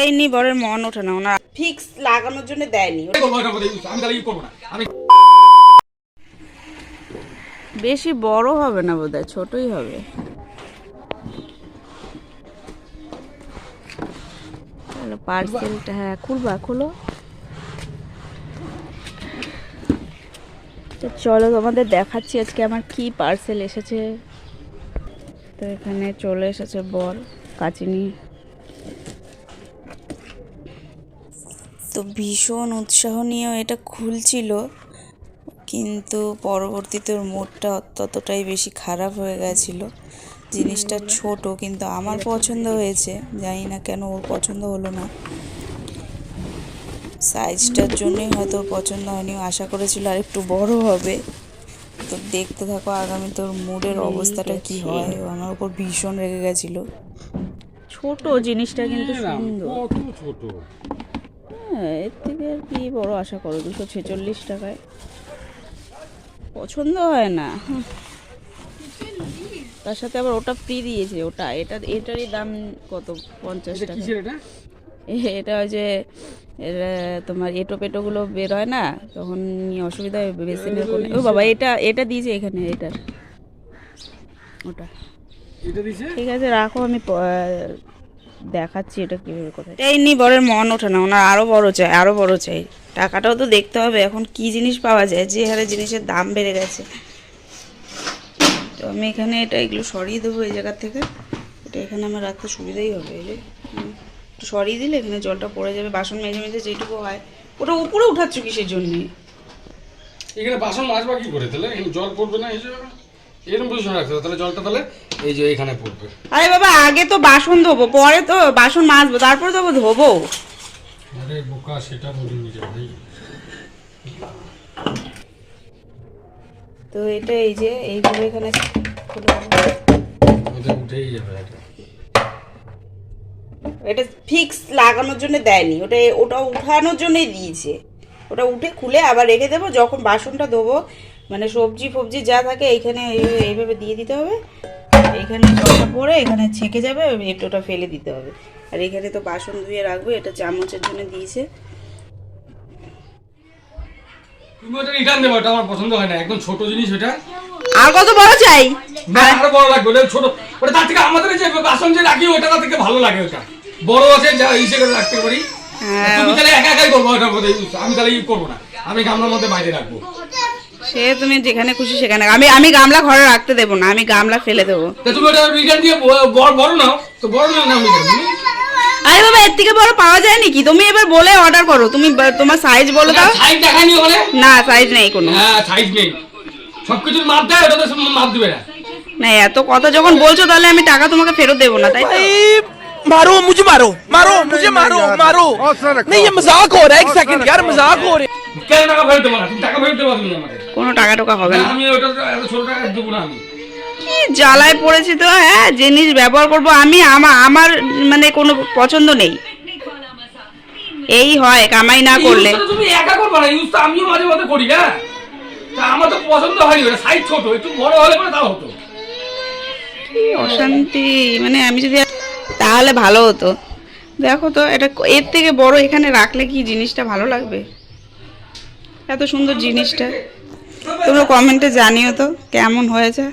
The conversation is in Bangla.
এই নি বরের মন ওঠে না ওনার ফিক্স লাগানোর জন্য দেয়নি। বেশি বড় হবে না বোধ হয় ছোটই হবে। চলো পার্সেলটা হ্যাঁ খুলবা খুলো। তো চলো তোমাদের দেখাচ্ছি আজকে আমার কি পার্সেল এসেছে। তো এখানে চলে এসেছে বর কাচি তো ভীষণ উৎসাহ নিয়েও এটা খুলছিল কিন্তু পরবর্তীতে ওর মুডটা ততটাই বেশি খারাপ হয়ে গেছিল। জিনিসটা ছোট কিন্তু আমার পছন্দ হয়েছে। জানি না কেন ওর পছন্দ হলো না। সাইজটার জন্যই হয়তো পছন্দ হয়নি ও আশা করেছিল আর একটু বড় হবে। তো দেখতে থাকো আগামী তোর মুডের অবস্থাটা কি হয়। আমার উপর ভীষণ রেগে গেছিল। ছোট জিনিসটা কিন্তু সুন্দর। ছোট? হ্যাঁ এর থেকে আর কি বড় আশা করো? দুশো ছেচল্লিশ টাকায়। পছন্দ হয় না। তার সাথে আবার ওটা ফ্রি দিয়েছে ওটা। এটা এটারই দাম কত? পঞ্চাশ টাকা। এটা? এ- এটা ওই যে তোমার এটো পেটোগুলো বের হয় না? তখন অসুবিধা হয় বেসিনের কোনো ও বাবা এটা এটা দিয়েছে এখানে এটার। ওটা। ঠিক আছে রাখো আমি দেখাচ্ছি এটা কীভাবে কোথায় এই নি বরের মন ওঠে না ওনার আরও বড় চাই আরও বড় চাই। টাকাটাও তো দেখতে হবে এখন কি জিনিস পাওয়া যায় যে হারে জিনিসের দাম বেড়ে গেছে। তো আমি এখানে এটা এগুলো সরিয়ে দেবো এই জায়গা থেকে। এটা এখানে আমার রাখতে সুবিধাই হবে এই যে একটু সরিয়ে দিলে এখানে জলটা পড়ে যাবে বাসন মেজে মেজে যেটুকু হয়। ওটা উপরে উঠাচ্ছ কিসের জন্যে? এখানে বাসন মাজবা কি করে তাহলে? জল পড়বে না এই যে এরকম পজিশন রাখতে হবে তাহলে জলটা তাহলে এই যে এখানে পড়বে। আরে বাবা আগে তো বাসন ধোবো পরে তো বাসন মাজবো তারপরে তো ধোবো। আরে বোকা সেটা বলি নিজে ভাই। তো এটা এই যে এইভাবে এখানে। ওদের উঠেই যাবে এটা। এটা ফিক্স লাগানোর জন্য দেয়নি ওটা ওটা উঠানোর জন্যই দিয়েছে। ওটা উঠে খুলে আবার রেখে দেবো যখন বাসনটা ধোবো মানে সবজি ফবজি যা থাকে এইখানে এইভাবে দিয়ে দিতে হবে। এইখানে জলটা পরে এখানে ছেঁকে যাবে একটু ওটা ফেলে দিতে হবে। আর এখানে তো বাসন ধুয়ে রাখব এটা চামচের জন্য দিয়েছে। তুমি ওটা রিটার্ন দেবো ওটা আমার পছন্দ হয় না একদম ছোট জিনিস ওটা। আর কত বড় চাই? না আরও বড় লাগবে ওটা ছোট। ওটা তার থেকে আমাদের যে বাসন যে রাখি ওটা তার থেকে ভালো লাগে ওটা। বড় আছে যা ইসে করে রাখতে পারি। হ্যাঁ। তুমি তাহলে একা একাই করব ওটার মধ্যে আমি তাহলে ই করব না। আমি গামলার মধ্যে বাইরে রাখব। সে তুমি যেখানে খুশি সেখানে আমি আমি গামলা ঘরে রাখতে দেবো না আমি গামলা ফেলে দেবো। তুমি ওটা দিয়ে বড় বড় নাও। তো বড় নাও রিটার্ন আরে বাবা এর থেকে বড় পাওয়া যায় নাকি? তুমি এবার বলে অর্ডার করো। তুমি তোমার সাইজ বলে দাও। সাইজ দেখায়নি ওখানে? না সাইজ নেই কোনো। হ্যাঁ সাইজ নেই। সবকিছুর মাপ দেয় ওটা তো মাপ দিবে না। না এত কথা যখন বলছো তাহলে আমি টাকা তোমাকে ফেরত দেবো না তাই তো? मारो मुझे मारो मारो मुझे मारो मारो नहीं ये मजाक हो रहा है एक सेकंड यार मजाक हो रहा है কেন টাকা ফেরত দেবো না তুমি টাকা ফেরত দেবো তুমি আমাকে কোনো টাকা টোকা হবে না, না আমি ওটা তো এত ছোট টাকা দেবো না আমি কি জ্বালায় পড়েছি তো হ্যাঁ জিনিস ব্যবহার করব আমি আমার আমার মানে কোনো পছন্দ নেই এই হয় কামাই না করলে Use টা তো তুমি একা করবে না ইউজ তো আমিও মাঝে মাঝে করি হ্যাঁ তা আমার তো পছন্দ হয়নি ওটা সাইজ ছোট একটু বড় হলে পরে তাও হতো কি অশান্তি মানে আমি যদি তাহলে ভালো হতো। দেখো তো, এটা এর থেকে বড় এখানে রাখলে কি জিনিসটা ভালো লাগবে? এত সুন্দর জিনিসটা। তোমরা কমেন্টে জানিও তো, কেমন হয়েছে?